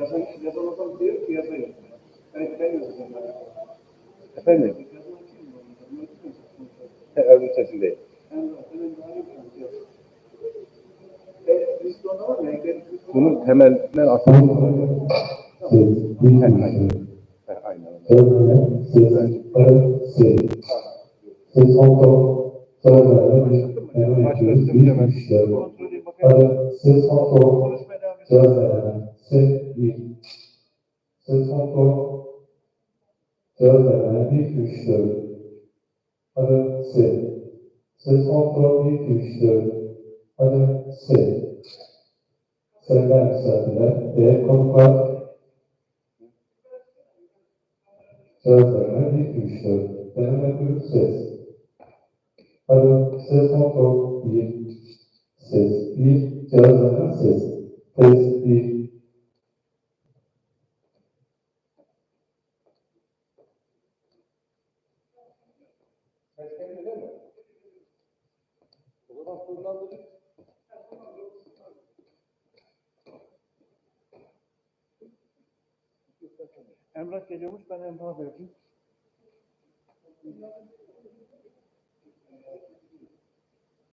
Yasa, yasamasal diyor, piyasa yok. Ben sen yazacağım. Efendim? Erdoğan sesi değil. Bunun temelinden aslında temel. Aynen. Ses 1. Söz hakkı Dördemen 1-2-3-4 Adım S. Söz hakkı 1-2-3-4 Adım S. Söylem misafirler D. Konuklar Dördemen 1-2-3-4 Deneme ses. Adım ses hakkı 1 Ses 1 Dördemen ses. Ses 1 Perşembe değil mi? O zaman sonlandırdık. Emrah geliyormuş, ben Emrah verdim.